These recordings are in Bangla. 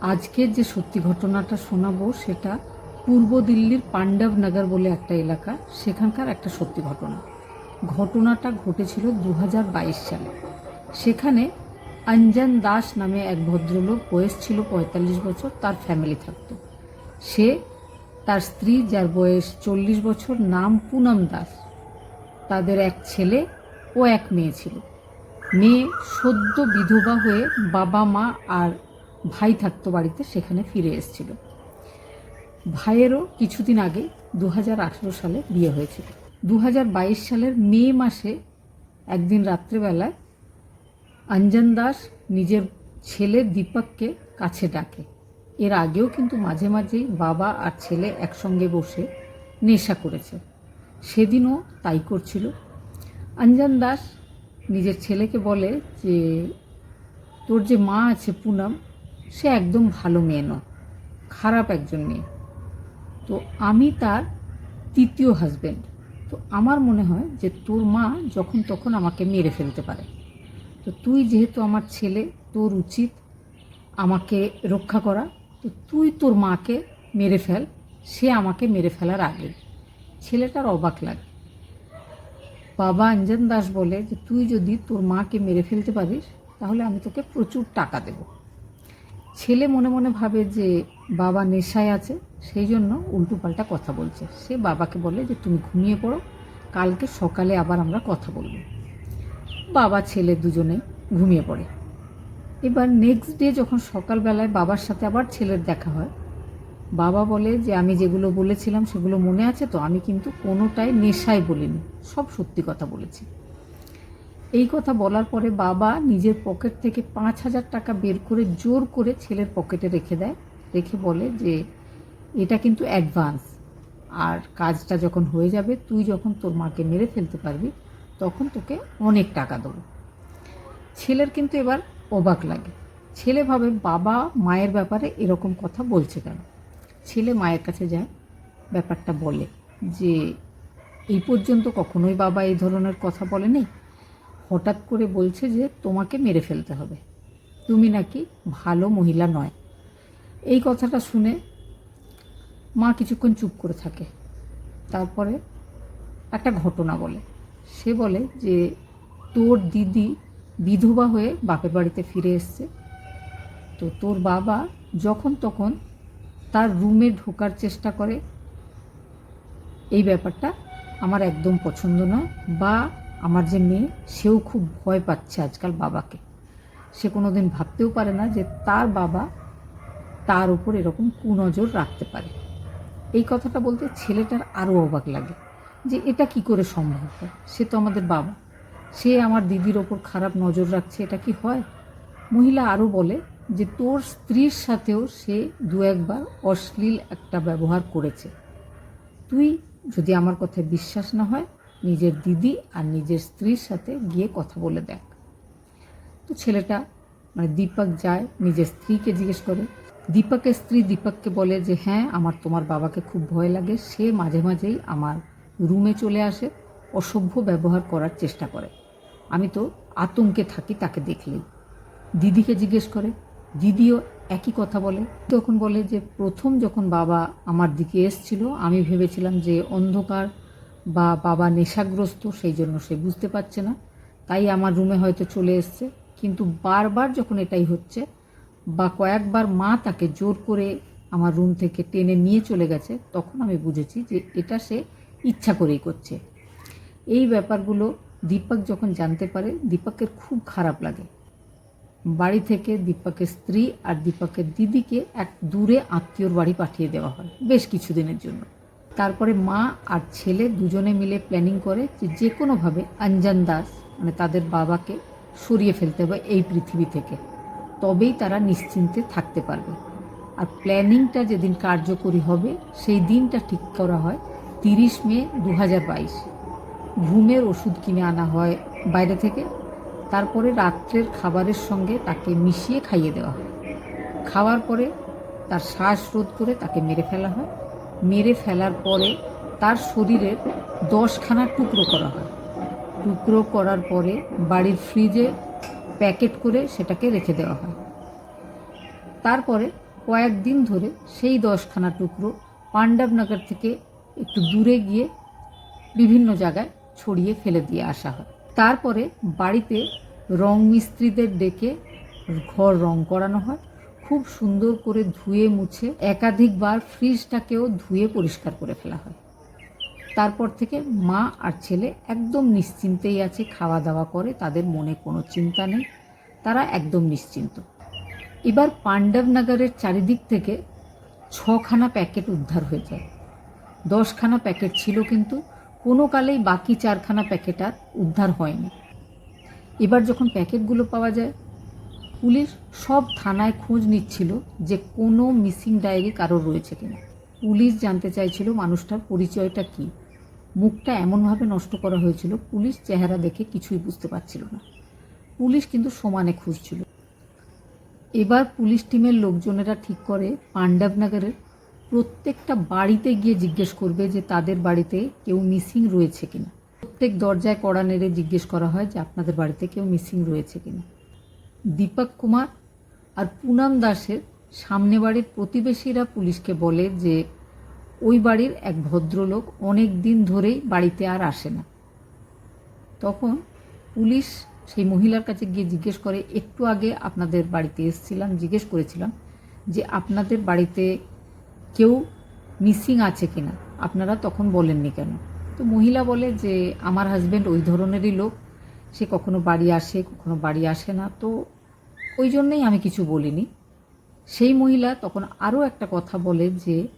আজকের যে সত্যি ঘটনাটা শোনাবো সেটা পূর্ব দিল্লির পাণ্ডবনগর বলে একটা এলাকা, সেখানকার একটা সত্যি ঘটনা। ঘটনাটা ঘটেছিল দু হাজার বাইশ সালে। সেখানে অঞ্জন দাস নামে এক ভদ্রলোক, বয়স ছিল পঁয়তাল্লিশ বছর, তার ফ্যামিলি থাকতো। সে তার স্ত্রী, যার বয়স চল্লিশ বছর, নাম পুনম দাস। তাদের এক ছেলে ও এক মেয়ে ছিল। মেয়ে সদ্য বিধবা হয়ে বাবা মা আর ভাই থাকতো বাড়িতে, সেখানে ফিরে এসেছিল। ভাইয়েরও কিছুদিন আগে দু হাজার আঠেরো সালে বিয়ে হয়েছিল। দু হাজার বাইশ সালের মে মাসে একদিন রাত্রেবেলায় অঞ্জন দাস নিজের ছেলে দীপককে কাছে ডাকে। এর আগেও কিন্তু মাঝে মাঝেই বাবা আর ছেলে একসঙ্গে বসে নেশা করেছে। সেদিনও তাই করছিল। অঞ্জন দাস নিজের ছেলেকে বলে যে, তোর যে মা আছে পুনম সে একদম ভালো মেয়ে নয়, খারাপ একজন মেয়ে। তো আমি তার তৃতীয় হাজব্যান্ড তো আমার মনে হয় যে তোর মা যখন তখন আমাকে মেরে ফেলতে পারে। তো তুই যেহেতু আমার ছেলে, তোর উচিত আমাকে রক্ষা করা। তো তুই তোর মাকে মেরে ফেল, সে আমাকে মেরে ফেলার আগে। ছেলেটার অবাক লাগে। বাবা অঞ্জন দাস বলে যে, তুই যদি তোর মাকে মেরে ফেলতে পারিস, তাহলে আমি তোকে প্রচুর টাকা দেব। ছেলে মনে মনে ভাবে যে বাবা নেশায় আছে, সেই জন্য উল্টোপাল্টা কথা বলছে। সে বাবাকে বলে যে, তুমি ঘুমিয়ে পড়ো, কালকে সকালে আবার আমরা কথা বলব। বাবা, ছেলে দুজনে ঘুমিয়ে পড়ে। এবার নেক্সট ডে যখন সকালবেলায় বাবার সাথে আবার ছেলের দেখা হয়, বাবা বলে যে, আমি যেগুলো বলেছিলাম সেগুলো মনে আছে তো? আমি কিন্তু কোনোটাই নেশায় বলিনি, সব সত্যি কথা বলেছি। এই কথা বলার পরে বাবা নিজের পকেট থেকে পাঁচ হাজার টাকা বের করে জোর করে ছেলের পকেটে রেখে দেয়। রেখে বলে যে, এটা কিন্তু অ্যাডভান্স আর কাজটা যখন হয়ে যাবে, তুই যখন তোর মাকে মেরে ফেলতে পারবি, তখন তোকে অনেক টাকা দেবো। ছেলের কিন্তু এবার অবাক লাগে। ছেলে ভাবে, বাবা মায়ের ব্যাপারে এরকম কথা বলছে কেন? ছেলে মায়ের কাছে যায়, ব্যাপারটা বলে যে, এই পর্যন্ত কখনোই বাবা এই ধরনের কথা বলেনি? হঠাৎ করে বলছে যে তোমাকে মেরে ফেলতে হবে। তুমি নাকি ভালো মহিলা নয়। এই কথাটা শুনে মা কিছুক্ষণ চুপ করে থাকে। তারপরে একটা ঘটনা বলে। সে বলে যে তোর দিদি বিধবা হয়ে বাপের বাড়িতে ফিরে এসছে। তো তোর বাবা যখন তখন তার রুমে ঢোকার চেষ্টা করে। এই ব্যাপারটা আমার একদম পছন্দ নয় বা আমার যে মেয়ে, সেও খুব ভয় পাচ্ছে আজকাল বাবাকে। সে কোনো দিন ভাবতেও পারে না যে তার বাবা তার উপর এরকম কুনজর রাখতে পারে। এই কথাটা বলতে ছেলেটার আরও অবাক লাগে যে এটা কি করে সম্ভব? হয় সে তো আমাদের বাবা। সে আমার দিদির ওপর খারাপ নজর রাখছে, এটা কি হয়? মহিলা আরও বলে যে তোর স্ত্রীর সাথেও সে দু একবার অশ্লীল একটা ব্যবহার করেছে। তুই যদি আমার কথায় বিশ্বাস না হয় নিজের দিদি আর নিজের স্ত্রীর সাথে গিয়ে কথা বলে দেখ। তো ছেলেটা মানে দীপক যায়, নিজের স্ত্রীকে জিজ্ঞেস করে। দীপকের স্ত্রী দীপককে বলে যে হ্যাঁ আমার তোমার বাবাকে খুব ভয় লাগে। সে মাঝে মাঝেই আমার রুমে চলে আসে, অসভ্য ব্যবহার করার চেষ্টা করে। আমি তো আতঙ্কে থাকি তাকে দেখলেই। দিদিকে জিজ্ঞেস করে, দিদিও একই কথা বলে? তখন বলে যে, প্রথম যখন বাবা আমার দিকে এসছিল, আমি ভেবেছিলাম যে অন্ধকার বা বাবা নেশাগ্রস্ত, সেই জন্য সে বুঝতে পারছে না। তাই আমার রুমে হয়তো চলে এসছে। কিন্তু বারবার যখন এটাই হচ্ছে বা কয়েকবার মা তাকে জোর করে আমার রুম থেকে টেনে নিয়ে চলে গেছে, তখন আমি বুঝেছি যে এটা সে ইচ্ছা করেই করছে। এই ব্যাপারগুলো দীপক যখন জানতে পারে, দীপকের খুব খারাপ লাগে। বাড়ি থেকে দীপকের স্ত্রী আর দীপকের দিদিকে এক দূরে আত্মীয়র বাড়ি পাঠিয়ে দেওয়া হয়, বেশ কিছুদিনের জন্য। তারপরে মা আর ছেলে দুজনে মিলে প্ল্যানিং করে যে যে কোনোভাবে অঞ্জন দাস মানে তাদের বাবাকে সরিয়ে ফেলতে হবে এই পৃথিবী থেকে। তবেই তারা নিশ্চিন্তে থাকতে পারবে। আর প্ল্যানিংটা যেদিন কার্যকরী হবে, সেই দিনটা ঠিক করা হয় তিরিশ মে দু হাজার বাইশ। ঘুমের ওষুধ কিনে আনা হয় বাইরে থেকে। তারপরে রাত্রের খাবারের সঙ্গে তাকে মিশিয়ে খাইয়ে দেওয়া হয়। খাওয়ার পরে তার শ্বাস রোধ করে তাকে মেরে ফেলা হয়। মেরে ফেলার পরে তার শরীরের দশখানা টুকরো করা হয়। টুকরো করার পরে বাড়ির ফ্রিজে প্যাকেট করে সেটাকে রেখে দেওয়া হয়। তারপরে কয়েকদিন ধরে সেই দশখানা টুকরো পাণ্ডবনগর থেকে একটু দূরে গিয়ে বিভিন্ন জায়গায় ছড়িয়ে ফেলে দিয়ে আসা হয়। তারপরে বাড়িতে রং মিস্ত্রিদের ডেকে ঘর রং করানো হয়। খুব সুন্দর করে ধুয়ে মুছে একাধিকবার ফ্রিজটাকেও ধুয়ে পরিষ্কার করে ফেলা হয়। তারপর থেকে মা আর ছেলে একদম নিশ্চিন্তেই আছে খাওয়া দাওয়া করে, তাদের মনে কোনো চিন্তা নেই, তারা একদম নিশ্চিন্ত। এবার পাণ্ডবনগরের চারিদিক থেকে ছখানা প্যাকেট উদ্ধার হয়ে যায়। দশখানা প্যাকেট ছিল কিন্তু কোনো কালেই বাকি চারখানা প্যাকেট আর উদ্ধার হয়নি। এবার যখন প্যাকেটগুলো পাওয়া যায় পুলিশ সব থানায় খোঁজ নিচ্ছিল যে কোনো মিসিং ডায়েরি কারোর রয়েছে কিনা। পুলিশ জানতে চাইছিল মানুষটার পরিচয়টা কি। মুখটা এমনভাবে নষ্ট করা হয়েছিল, পুলিশ চেহারা দেখে কিছুই বুঝতে পারছিল না। পুলিশ কিন্তু সমানে খুঁজছিল। এবার পুলিশ টিমের লোকজনেরা ঠিক করে পাণ্ডবনগরের প্রত্যেকটা বাড়িতে গিয়ে জিজ্ঞেস করবে যে তাদের বাড়িতে কেউ মিসিং রয়েছে কিনা। প্রত্যেক দরজায় কড়া নেড়ে জিজ্ঞেস করা হয় যে আপনাদের বাড়িতে কেউ মিসিং রয়েছে কিনা। দীপক কুমার আর পুনাম দাসের সামনে বাড়ির প্রতিবেশীরা পুলিশকে বলে যে, ওই বাড়ির এক ভদ্রলোক অনেক দিন ধরেই বাড়িতে আর আসে না। তখন পুলিশ সেই মহিলার কাছে গিয়ে জিজ্ঞেস করে, একটু আগে আপনাদের বাড়িতে এসেছিলাম? জিজ্ঞেস করেছিলাম যে, আপনাদের বাড়িতে কেউ মিসিং আছে কিনা? আপনারা তখন বলেননি কেন? তো মহিলা বলে যে, আমার হাজব্যান্ড ওই ধরনেরই লোক। সে কখনো বাড়ি আসে, কখনো বাড়ি আসে না। তো ওই জন্যেই আমি কিছু বলিনি। সেই মহিলা তখন আরও একটা কথা বলে যে,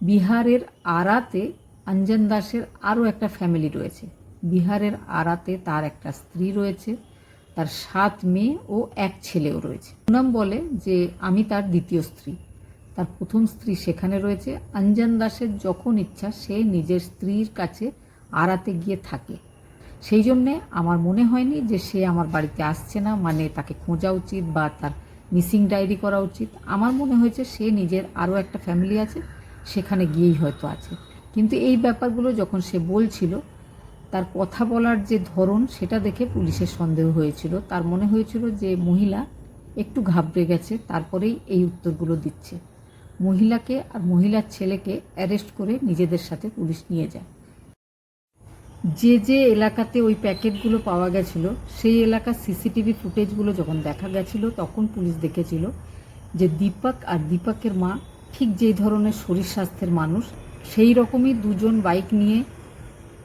বিহারের আরাতে অঞ্জন দাসের আরও একটা ফ্যামিলি রয়েছে। বিহারের আরাতে তার একটা স্ত্রী রয়েছে, তার সাত মেয়ে ও এক ছেলেও রয়েছে। পুনম বলে যে, আমি তার দ্বিতীয় স্ত্রী। তার প্রথম স্ত্রী সেখানে রয়েছে। অঞ্জন দাসের যখন ইচ্ছা, সে নিজের স্ত্রীর কাছে আড়াতে গিয়ে থাকে। সেই জন্যে আমার মনে হয়নি যে সে আমার বাড়িতে আসছে না মানে তাকে খোঁজা উচিত বা তার মিসিং ডায়েরি করা উচিত। আমার মনে হয়েছে সে নিজের আরও একটা ফ্যামিলি আছে, সেখানে গিয়েই হয়তো আছে। কিন্তু এই ব্যাপারগুলো যখন সে বলছিল, তার কথা বলার যে ধরন, সেটা দেখে পুলিশের সন্দেহ হয়েছিল। তার মনে হয়েছিল যে মহিলা একটু ঘাবড়ে গেছে, তারপরেই এই উত্তরগুলো দিচ্ছে। মহিলাকে আর মহিলার ছেলেকে অ্যারেস্ট করে নিজেদের সাথে পুলিশ নিয়ে যায়। যে যে এলাকাতে ওই প্যাকেটগুলো পাওয়া গেছিল, সেই এলাকার সিসিটিভি ফুটেজগুলো যখন দেখা গেছিল, তখন পুলিশ দেখেছিল যে দীপক আর দীপকের মা ঠিক যেই ধরনের শরীর স্বাস্থ্যের মানুষ, সেই রকমই দুজন বাইক নিয়ে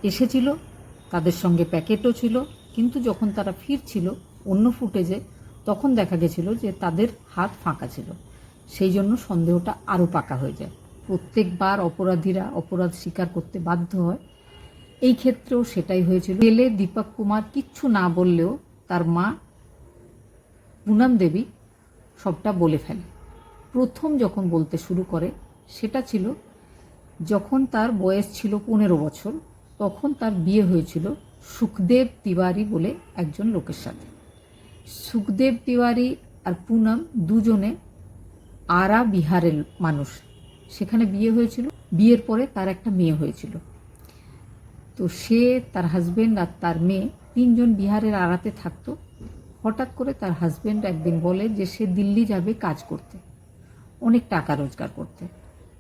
এসেছিল। তাদের সঙ্গে প্যাকেটও ছিল, কিন্তু যখন তারা ফিরছিল অন্য ফুটেজে, তখন দেখা গেছিল যে তাদের হাত ফাঁকা ছিল। সেই জন্য সন্দেহটা আরও পাকা হয়ে যায়। প্রত্যেকবার অপরাধীরা অপরাধ স্বীকার করতে বাধ্য হয়। এই ক্ষেত্রেও সেটাই হয়েছিল। জেলে দীপক কুমার কিচ্ছু না বললেও তার মা পুনম দেবী সবটা বলে ফেলে। প্রথম যখন বলতে শুরু করে, সেটা ছিল যখন তার বয়স ছিল পনেরো বছর, তখন তার বিয়ে হয়েছিল সুখদেব তিওয়ারি বলে একজন লোকের সাথে। সুখদেব তিওয়ারি আর পুনম দুজনে আরা বিহারের মানুষ। সেখানে বিয়ে হয়েছিল। বিয়ের পরে তার একটা মেয়ে হয়েছিল। তো সে, তার হাজব্যান্ড আর তার মেয়ে তিনজন বিহারের আড়াতে থাকতো। হঠাৎ করে তার হাজবেন্ড একদিন বলে যে, সে দিল্লি যাবে কাজ করতে। অনেক টাকা রোজগার করতে।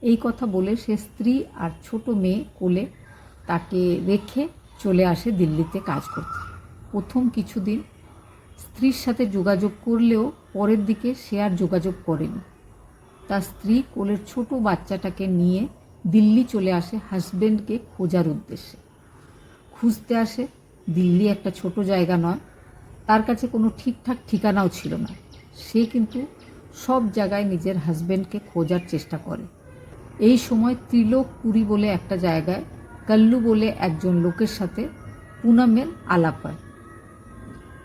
এই কথা বলে সে স্ত্রী আর ছোট মেয়ে কোলে তাকে রেখে চলে আসে দিল্লিতে কাজ করতে। প্রথম কিছুদিন স্ত্রীর সাথে যোগাযোগ করলেও পরের দিকে সে আর যোগাযোগ করেনি। তার স্ত্রী কোলের ছোট বাচ্চাটাকে নিয়ে দিল্লি চলে আসে হাজব্যান্ডকে খোঁজার উদ্দেশ্যে। খুঁজতে আসে। দিল্লি একটা ছোট জায়গা নয়। তার কাছে কোনো ঠিকঠাক ঠিকানাও ছিল না। সে কিন্তু সব জায়গায় নিজের হাজব্যান্ডকে খোঁজার চেষ্টা করে। এই সময় ত্রিলোক পুরী বলে একটা জায়গায়, কাল্লু বলে একজন লোকের সাথে পুনমের আলাপ হয়।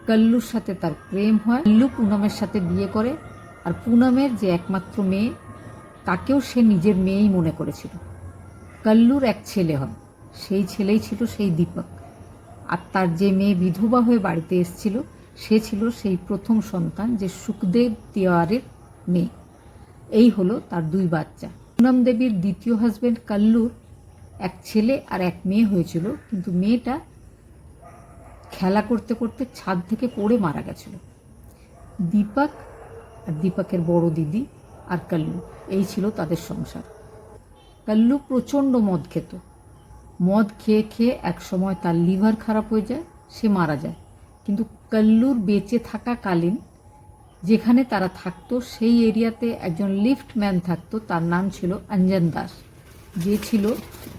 কাল্লুর সাথে তার প্রেম হয়। কাল্লু পুনমের সাথে বিয়ে করে আর পুনমের যে একমাত্র মেয়ে, তাকেও সে নিজের মেয়েই মনে করেছিল। কাল্লুর এক ছেলে হয়। সেই ছেলেই ছিল সেই দীপক। আর তার যে মেয়ে বিধবা হয়ে বাড়িতে এসেছিল, সে ছিল সেই প্রথম সন্তান যে সুখদেব তিওয়ারের মেয়ে। এই হলো তার দুই বাচ্চা। পুনম দেবীর দ্বিতীয় হাজব্যান্ড কাল্লুর এক ছেলে আর এক মেয়ে হয়েছিল, কিন্তু মেয়েটা খেলা করতে করতে ছাদ থেকে পড়ে মারা গেছিল। দীপক আর দীপকের বড় দিদি আর কাল্লু, এই ছিল তাদের সংসার। কাল্লু প্রচণ্ড মদ খেত। মদ খেয়ে খেয়ে এক সময় তার লিভার খারাপ হয়ে যায়, সে মারা যায়। কিন্তু কল্লুর বেঁচে থাকাকালীন যেখানে তারা থাকতো, সেই এরিয়াতে একজন লিফট ম্যান থাকতো, তার নাম ছিল অঞ্জন দাস। যে ছিল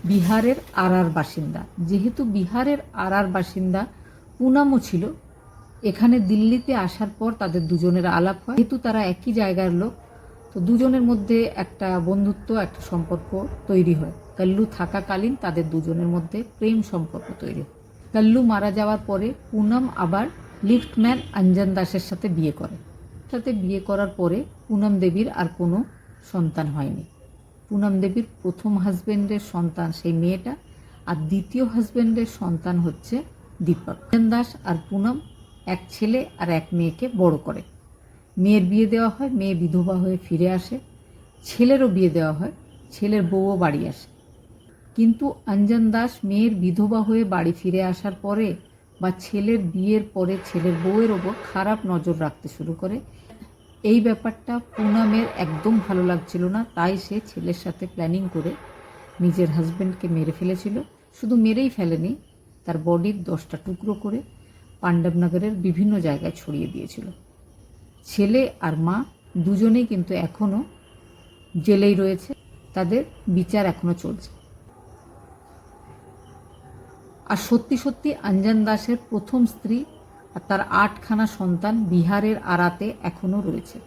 বিহারের আরার বাসিন্দা। যেহেতু বিহারের আরার বাসিন্দা পুনামও ছিল, এখানে দিল্লিতে আসার পর তাদের দুজনের আলাপ হয়। যেহেতু তারা একই জায়গার লোক, তো দুজনের মধ্যে একটা বন্ধুত্ব, একটা সম্পর্ক তৈরি হয়। কাল্লু থাকাকালীন তাদের দুজনের মধ্যে প্রেম সম্পর্ক তৈরি কাল্লু মারা যাওয়ার পরে পুনম আবার লিফটম্যান অঞ্জন দাসের সাথে বিয়ে করে। সাথে বিয়ে করার পরে পুনম দেবীর আর কোনো সন্তান হয়নি। পুনম দেবীর প্রথম হাজবেন্ডের সন্তান সেই মেয়েটা আর দ্বিতীয় হাজবেন্ডের সন্তান হচ্ছে দীপক। দাস আর পুনম এক ছেলে আর এক মেয়েকে বড় করে। মেয়ের বিয়ে দেওয়া হয়, মেয়ে বিধবা হয়ে ফিরে আসে। ছেলেরও বিয়ে দেওয়া হয়, ছেলের বউও বাড়ি আসে। কিন্তু অঞ্জন দাস মেয়ের বিধবা হয়ে বাড়ি ফিরে আসার পরে বা ছেলের বিয়ের পরে ছেলের বউয়ের ওপর খারাপ নজর রাখতে শুরু করে। এই ব্যাপারটা পুনামের একদম ভালো লাগছিল না, তাই সে ছেলের সাথে প্ল্যানিং করে নিজের হাজব্যান্ডকে মেরে ফেলেছিল। শুধু মেরেই ফেলেনি, তার বডির দশটা টুকরো করে পাণ্ডবনগরের বিভিন্ন জায়গায় ছড়িয়ে দিয়েছিল। ছেলে আর মা দুজনেই কিন্তু এখনও জেলেই রয়েছে, তাদের বিচার এখনও চলছে। আর সত্যি সত্যি অঞ্জন দাসের প্রথম স্ত্রী আর তার আটখানা সন্তান বিহারের আড়াতে এখনও রয়েছে।